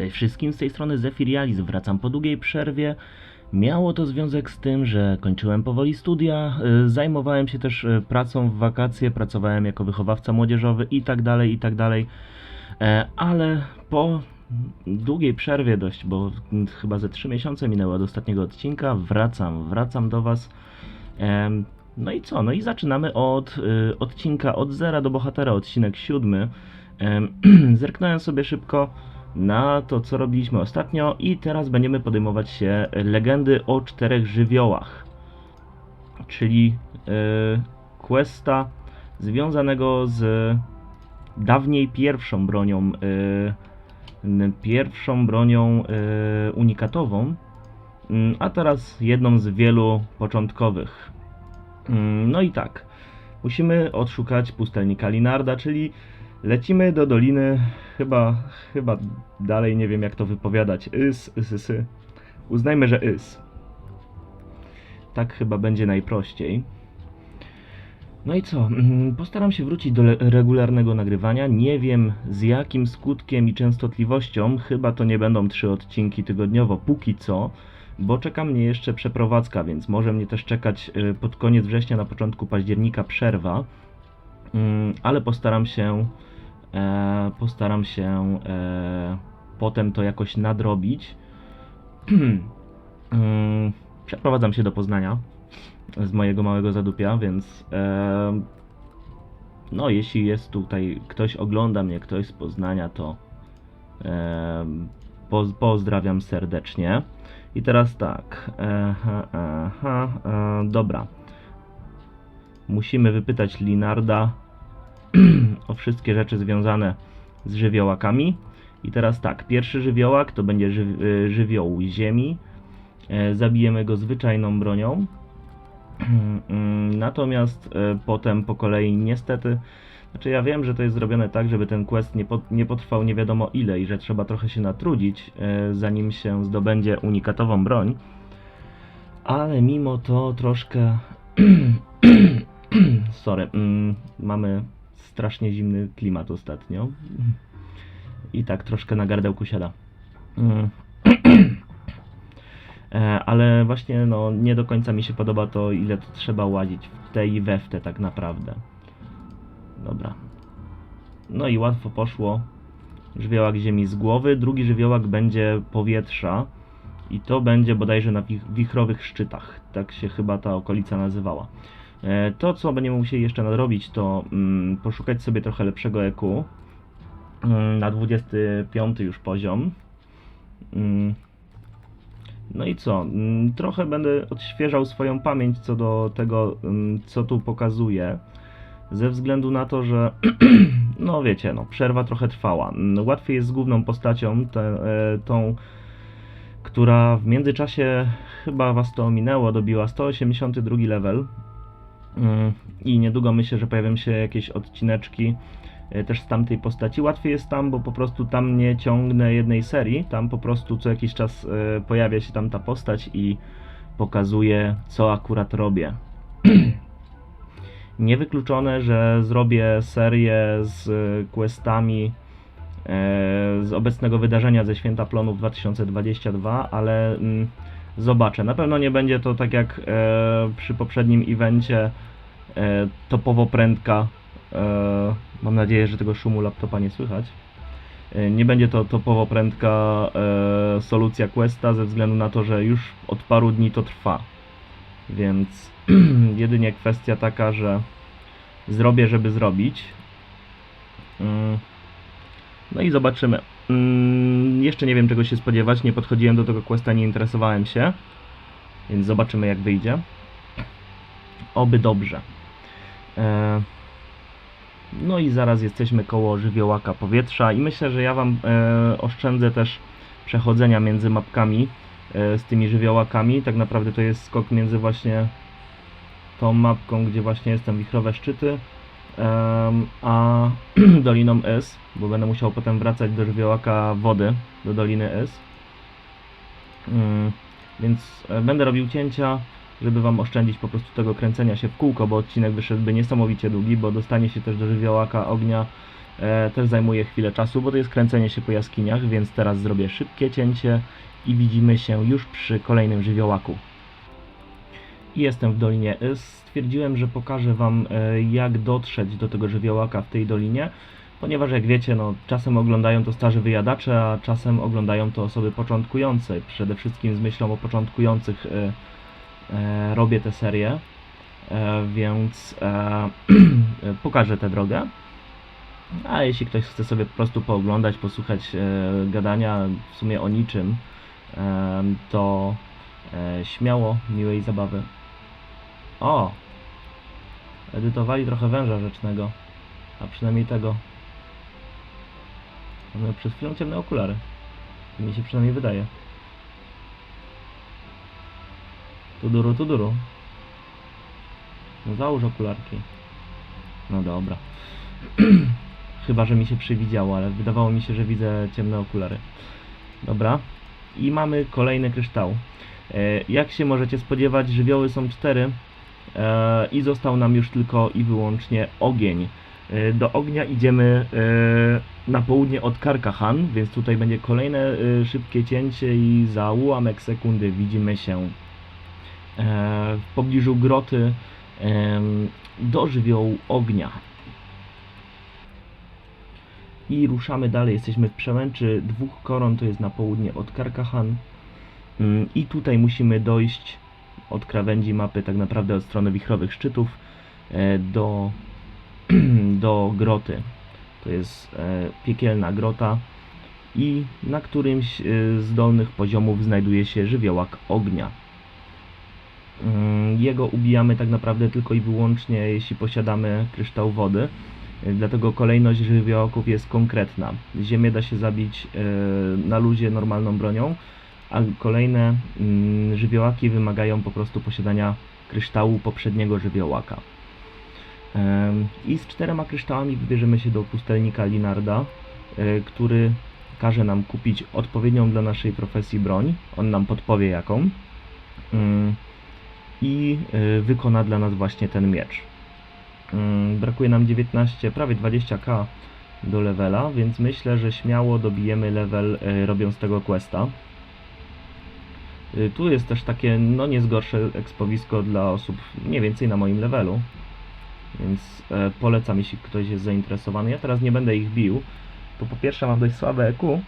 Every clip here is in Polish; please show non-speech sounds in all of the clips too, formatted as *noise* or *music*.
Cześć wszystkim, z tej strony Zefirialis, wracam po długiej przerwie. Miało to związek z tym, że kończyłem powoli studia, y, zajmowałem się też y, pracą w wakacje, pracowałem jako wychowawca młodzieżowy i tak dalej, i tak dalej. E, Ale po długiej przerwie dość, bo chyba ze 3 miesiące minęły od ostatniego odcinka, wracam, wracam do Was. Em, No i co? No i zaczynamy od y, odcinka od zera do bohatera, odcinek siódmy. Em, *clears throat* Zerknąłem sobie szybko na to, co robiliśmy ostatnio i teraz będziemy podejmować się legendy o czterech żywiołach. Czyli y, questa związanego z dawniej pierwszą bronią, y, n- pierwszą bronią y, unikatową, mm, a teraz jedną z wielu początkowych. Mm, No i tak, musimy odszukać pustelnika Linarda, czyli lecimy do doliny, chyba, chyba dalej nie wiem jak to wypowiadać, Ys, Ys, Ys. Uznajmy, że Ys. Tak chyba będzie najprościej. No i co? Mm, Postaram się wrócić do regularnego nagrywania. Nie wiem z jakim skutkiem i częstotliwością. Chyba to nie będą trzy odcinki tygodniowo, póki co, bo czeka mnie jeszcze przeprowadzka, więc może mnie też czekać y, pod koniec września, na początku października przerwa. Mm, Ale postaram się, postaram się e, potem to jakoś nadrobić. Mm, *clears throat* Przeprowadzam się do Poznania z mojego małego zadupia, więc e, no jeśli jest tutaj ktoś ogląda mnie, ktoś z Poznania, to e, poz, pozdrawiam serdecznie. I teraz tak, e, dobra. Musimy wypytać Linarda *clears throat* o wszystkie rzeczy związane z żywiołakami. I teraz tak, pierwszy żywiołak to będzie ży, y, żywioł ziemi. E, zabijemy go zwyczajną bronią. *clears throat* Mm, Natomiast e, potem po kolei niestety, znaczy ja wiem, że to jest zrobione tak, żeby ten quest nie, pot, nie potrwał nie wiadomo ile i że trzeba trochę się natrudzić, e, zanim się zdobędzie unikatową broń. Ale mimo to troszkę. *clears throat* Sorry, mm, mamy strasznie zimny klimat ostatnio. I tak troszkę na gardełku siada. Mm. *clears throat* E, Ale właśnie no, nie do końca mi się podoba to, ile to trzeba łazić w te i we w te tak naprawdę. Dobra. No i łatwo poszło. Żywiołak ziemi z głowy. Drugi żywiołak będzie powietrza. I to będzie bodajże na wich- wichrowych szczytach. Tak się chyba ta okolica nazywała. E, To, co będziemy musieli jeszcze nadrobić, to mm, poszukać sobie trochę lepszego EQ. Mm, Na 25 już poziom. Mm, no i co? Trochę będę odświeżał swoją pamięć co do tego, co tu pokazuję. Ze względu na to, że *clears throat* no wiecie, no, przerwa trochę trwała. Łatwiej jest z główną postacią, te, e, tą, która w międzyczasie chyba was to ominęło, dobiła 182 level. Mm, I niedługo myślę, że pojawią się jakieś odcineczki e, też z tamtej postaci. Łatwiej jest tam, bo po prostu tam nie ciągnę jednej serii. Tam po prostu co jakiś czas e, pojawia się tam ta postać i pokazuje, co akurat robię. *clears throat* Niewykluczone, że zrobię serię z e, questami z obecnego wydarzenia ze Święta Plonów 2022, ale mm, zobaczę. Na pewno nie będzie to tak jak e, przy poprzednim evencie e, topowo prędka. E, mam nadzieję, że tego szumu laptopa nie słychać. E, nie będzie to topowo prędka e, solucja Questa ze względu na to, że już od paru dni to trwa. Więc *clears throat* jedynie kwestia taka, że zrobię, żeby zrobić. Mm. No i zobaczymy. Mm, Jeszcze nie wiem czego się spodziewać, nie podchodziłem do tego questa, nie interesowałem się. Więc zobaczymy jak wyjdzie. Oby dobrze. E, No i zaraz jesteśmy koło żywiołaka powietrza i myślę, że ja Wam e, oszczędzę też przechodzenia między mapkami e, z tymi żywiołakami. Tak naprawdę to jest skok między właśnie tą mapką, gdzie właśnie jestem wichrowe szczyty, a *clears throat* Doliną S, bo będę musiał potem wracać do żywiołaka wody, do Doliny S. Mm, Więc e, będę robił cięcia, żeby Wam oszczędzić po prostu tego kręcenia się w kółko, bo odcinek wyszedłby niesamowicie długi, bo dostanie się też do żywiołaka ognia e, też zajmuje chwilę czasu, bo to jest kręcenie się po jaskiniach, więc teraz zrobię szybkie cięcie i widzimy się już przy kolejnym żywiołaku. Jestem w dolinie. Stwierdziłem, że pokażę Wam e, jak dotrzeć do tego żywiołaka w tej dolinie, ponieważ jak wiecie, no, czasem oglądają to starzy wyjadacze, a czasem oglądają to osoby początkujące. Przede wszystkim z myślą o początkujących e, e, robię tę serię, więc *clears throat* pokażę tę drogę. A jeśli ktoś chce sobie po prostu pooglądać, posłuchać gadania w sumie o niczym, to śmiało, miłej zabawy. O! Edytowali trochę węża rzecznego, a przynajmniej tego. Miał przez chwilę ciemne okulary. Mi się przynajmniej wydaje. Tuduru, tuduru. No załóż okularki. No dobra. *clears throat* Chyba, że mi się przywidziało, ale wydawało mi się, że widzę ciemne okulary. Dobra. I mamy kolejny kryształ. E, jak się możecie spodziewać, żywioły są cztery i został nam już tylko i wyłącznie ogień. E, do ognia idziemy e, na południe od Karkahan, więc tutaj będzie kolejne e, szybkie cięcie i za ułamek sekundy widzimy się e, w pobliżu groty do żywiołu ognia. I ruszamy dalej. Jesteśmy w przełęczy dwóch koron, to jest na południe od Karkahan. Mm, I tutaj musimy dojść od krawędzi mapy, tak naprawdę od strony wichrowych szczytów, e, do, *clears throat* do groty. To jest e, piekielna grota i na którymś e, z dolnych poziomów znajduje się żywiołak ognia. Mm, Jego ubijamy tak naprawdę tylko i wyłącznie jeśli posiadamy kryształ wody. Dlatego kolejność żywiołaków jest konkretna. Ziemię da się zabić na luzie normalną bronią, a kolejne mm, żywiołaki wymagają po prostu posiadania kryształu poprzedniego żywiołaka. I z czterema kryształami wybierzemy się do pustelnika Linarda, e, który każe nam kupić odpowiednią dla naszej profesji broń. On nam podpowie jaką. Mm, I e, wykona dla nas właśnie ten miecz. Mm, Brakuje nam 19, prawie 20k do levela, więc myślę, że śmiało dobijemy level e, robiąc tego questa. Y, Tu jest też takie, no nie gorsze ekspowisko dla osób mniej więcej na moim levelu. Więc e, polecam, jeśli ktoś jest zainteresowany. Ja teraz nie będę ich bił, bo po pierwsze mam dość słabe EQ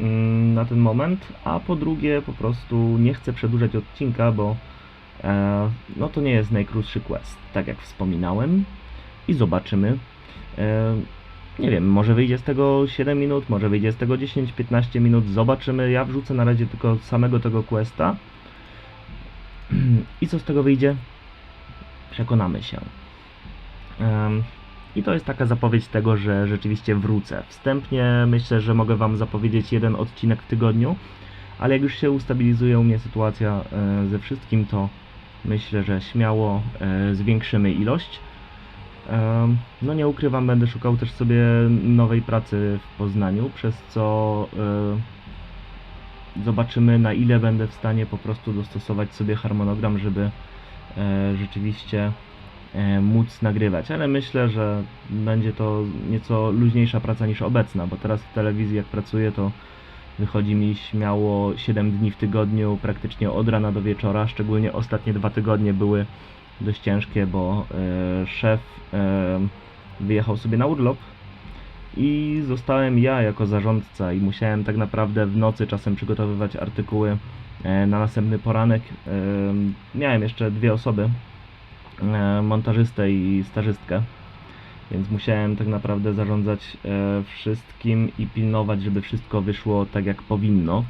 mm, na ten moment, a po drugie po prostu nie chcę przedłużać odcinka, bo e, no to nie jest najkrótszy quest, tak jak wspominałem. I zobaczymy. Nie wiem, może wyjdzie z tego 7 minut, może wyjdzie z tego 10-15 minut, zobaczymy. Ja wrzucę na razie tylko samego tego questa. *clears throat* I co z tego wyjdzie? Przekonamy się. Em, I to jest taka zapowiedź tego, że rzeczywiście wrócę. Wstępnie myślę, że mogę Wam zapowiedzieć jeden odcinek w tygodniu, ale jak już się ustabilizuje u mnie sytuacja e, ze wszystkim, to myślę, że śmiało e, zwiększymy ilość. No nie ukrywam, będę szukał też sobie nowej pracy w Poznaniu, przez co e, zobaczymy na ile będę w stanie po prostu dostosować sobie harmonogram, żeby e, rzeczywiście e, móc nagrywać, ale myślę, że będzie to nieco luźniejsza praca niż obecna, bo teraz w telewizji jak pracuję to wychodzi mi śmiało 7 dni w tygodniu, praktycznie od rana do wieczora, szczególnie ostatnie dwa tygodnie były dość ciężkie, bo e, szef e, wyjechał sobie na urlop i zostałem ja jako zarządca i musiałem tak naprawdę w nocy czasem przygotowywać artykuły e, na następny poranek. E, miałem jeszcze dwie osoby, e, montażystę i stażystkę, więc musiałem tak naprawdę zarządzać e, wszystkim i pilnować, żeby wszystko wyszło tak jak powinno.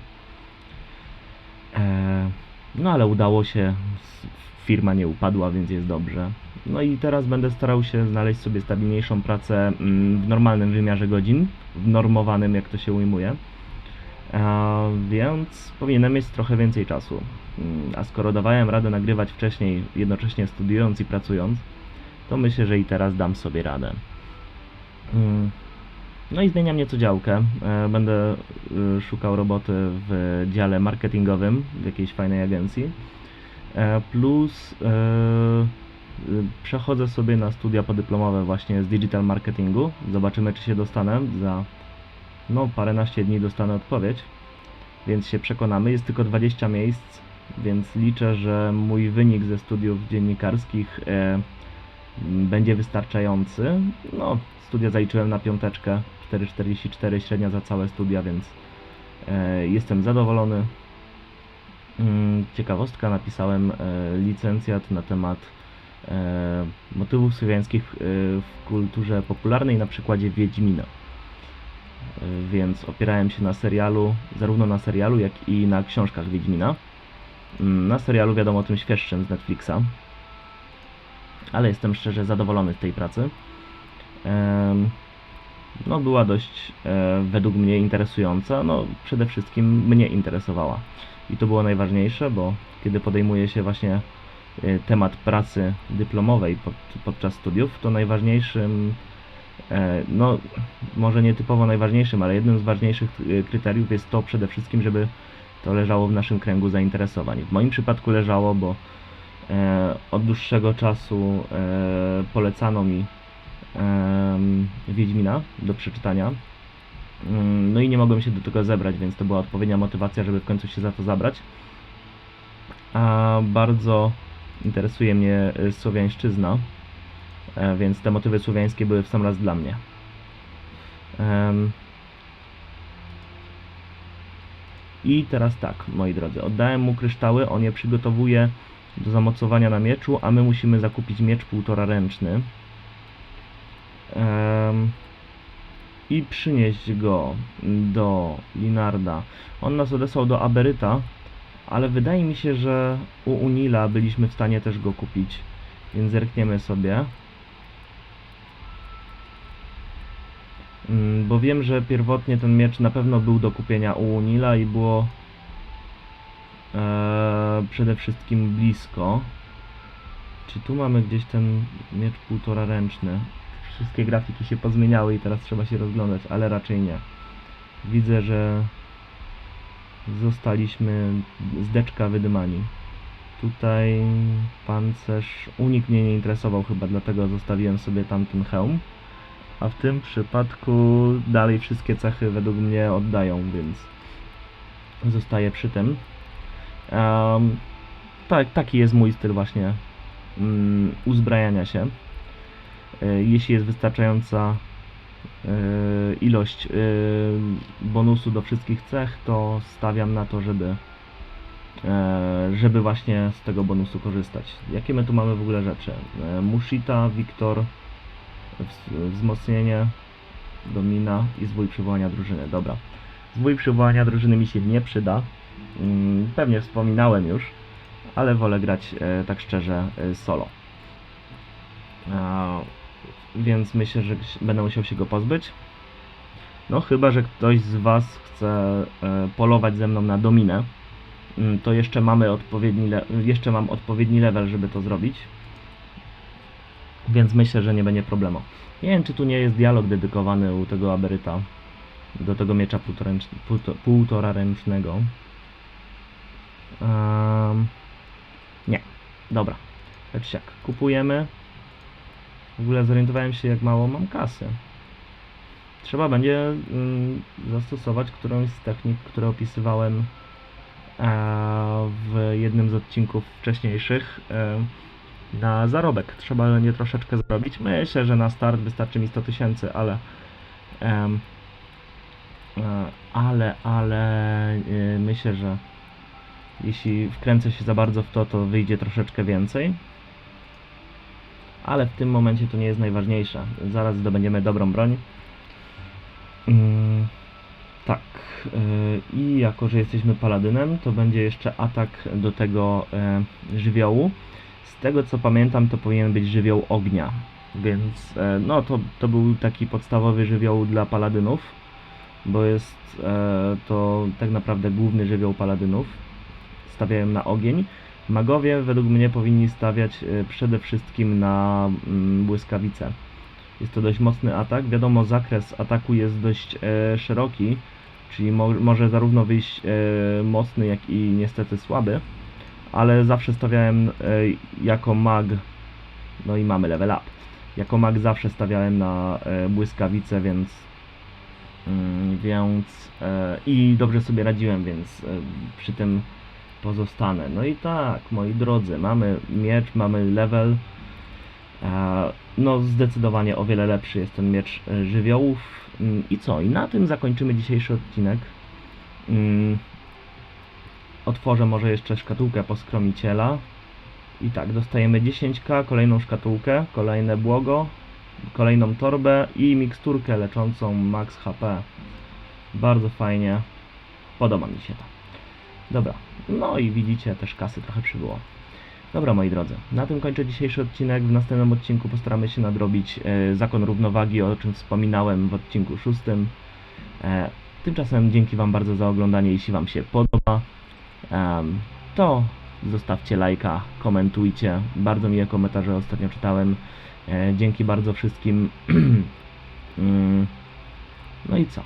E, No ale udało się, firma nie upadła, więc jest dobrze. No i teraz będę starał się znaleźć sobie stabilniejszą pracę mm, w normalnym wymiarze godzin, w normowanym, jak to się ujmuje. Więc powinienem mieć trochę więcej czasu. Mm, A skoro dawałem radę nagrywać wcześniej, jednocześnie studiując i pracując, to myślę, że i teraz dam sobie radę. Mm, No i zmieniam nieco działkę. E, Będę y, szukał roboty w dziale marketingowym w jakiejś fajnej agencji. E, Plus e, przechodzę sobie na studia podyplomowe właśnie z digital marketingu. Zobaczymy, czy się dostanę. Za no paręnaście dni dostanę odpowiedź, więc się przekonamy. Jest tylko 20 miejsc, więc liczę, że mój wynik ze studiów dziennikarskich e, będzie wystarczający. No, studia zaliczyłem na piąteczkę, 4,44 średnia za całe studia, więc e, jestem zadowolony. Mm, Ciekawostka, napisałem e, licencjat na temat e, motywów słowiańskich e, w kulturze popularnej na przykładzie Wiedźmina. Więc opierałem się na serialu, zarówno na serialu, jak i na książkach Wiedźmina. Mm, Na serialu wiadomo o tym świeższym z Netflixa. Ale jestem szczerze zadowolony z tej pracy. No, była dość według mnie interesująca. No, przede wszystkim mnie interesowała. I to było najważniejsze, bo kiedy podejmuje się właśnie e, temat pracy dyplomowej pod, podczas studiów, to najważniejszym, e, no może nie typowo najważniejszym, ale jednym z ważniejszych e, kryteriów jest to przede wszystkim, żeby to leżało w naszym kręgu zainteresowań. W moim przypadku leżało, bo e, od dłuższego czasu e, polecano mi Wiedźmina do przeczytania. Mm, No i nie mogłem się do tego zebrać, więc to była odpowiednia motywacja, żeby w końcu się za to zabrać. A bardzo interesuje mnie y, słowiańszczyzna, e, więc te motywy słowiańskie były w sam raz dla mnie. I teraz tak, moi drodzy, oddałem mu kryształy, on je przygotowuje do zamocowania na mieczu, a my musimy zakupić miecz półtora ręczny. I przynieść go do Linarda. On nas odesłał do Aberyta, ale wydaje mi się, że u Unila byliśmy w stanie też go kupić, więc zerkniemy sobie. Mm, Bo wiem, że pierwotnie ten miecz na pewno był do kupienia u Unila i było e, przede wszystkim blisko. Czy tu mamy gdzieś ten miecz półtora ręczny? Wszystkie grafiki się pozmieniały i teraz trzeba się rozglądać, ale raczej nie. Widzę, że zostaliśmy z deczka wydymani. Tutaj pancerz unik mnie nie interesował chyba, dlatego zostawiłem sobie tamten hełm. A w tym przypadku dalej wszystkie cechy według mnie oddają, więc zostaję przy tym. Em, tak, taki jest mój styl właśnie mm, uzbrajania się. E, Jeśli jest wystarczająca e, ilość e, bonusu do wszystkich cech, to stawiam na to, żeby żeby właśnie z tego bonusu korzystać. Jakie my tu mamy w ogóle rzeczy? Mushita, Wiktor, wzmocnienie, domina i zwój przywołania drużyny. Dobra. Zwój przywołania drużyny mi się nie przyda. Mm, Pewnie wspominałem już, ale wolę grać tak szczerze solo. Więc myślę, że będę musiał się go pozbyć. No chyba, że ktoś z Was chce e, polować ze mną na dominę, mm, to jeszcze mamy odpowiedni jeszcze mam odpowiedni level, żeby to zrobić. Więc myślę, że nie będzie problemu. Nie wiem, czy tu nie jest dialog dedykowany u tego Aberyta do tego miecza półtora ręcznego. Em, nie. Dobra. Lecz jak kupujemy. W ogóle zorientowałem się, jak mało mam kasy. Trzeba będzie mm, zastosować którąś z technik, które opisywałem e, w jednym z odcinków wcześniejszych e, na zarobek. Trzeba będzie troszeczkę zarobić. Myślę, że na start wystarczy mi 100 tysięcy, ale e, ale, ale myślę, że jeśli wkręcę się za bardzo w to, to wyjdzie troszeczkę więcej. Ale w tym momencie to nie jest najważniejsze. Zaraz zdobędziemy dobrą broń. Mm, tak. yy, I jako, że jesteśmy paladynem, to będzie jeszcze atak do tego e, żywiołu. Z tego co pamiętam, to powinien być żywioł ognia. Więc e, no to, to był taki podstawowy żywioł dla paladynów, bo jest e, to tak naprawdę główny żywioł paladynów. Stawiają na ogień. Magowie według mnie powinni stawiać e, przede wszystkim na mm, błyskawice. Jest to dość mocny atak. Wiadomo, zakres ataku jest dość e, szeroki, czyli mo może zarówno wyjść e, mocny, jak i niestety słaby, ale zawsze stawiałem jako mag No i mamy level up. Jako mag zawsze stawiałem na błyskawice, więc mm, więc i dobrze sobie radziłem, więc przy tym pozostanę. No i tak, moi drodzy, mamy miecz, mamy level. E, no zdecydowanie o wiele lepszy jest ten miecz żywiołów. Mm, I co? I na tym zakończymy dzisiejszy odcinek. Mm, Otworzę może jeszcze szkatułkę poskromiciela. I tak, dostajemy 10k, kolejną szkatułkę, kolejne błogo, kolejną torbę i miksturkę leczącą max HP. Bardzo fajnie. Podoba mi się to. Dobra, no i widzicie, też kasy trochę przybyło. Dobra, moi drodzy, na tym kończę dzisiejszy odcinek. W następnym odcinku postaramy się nadrobić e, zakon równowagi, o czym wspominałem w odcinku szóstym. E, tymczasem dzięki Wam bardzo za oglądanie. Jeśli Wam się podoba, em, to zostawcie lajka, komentujcie. Bardzo miłe komentarze ostatnio czytałem. E, dzięki bardzo wszystkim. *clears throat* Mm, no i co?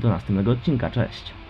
Do następnego odcinka. Cześć.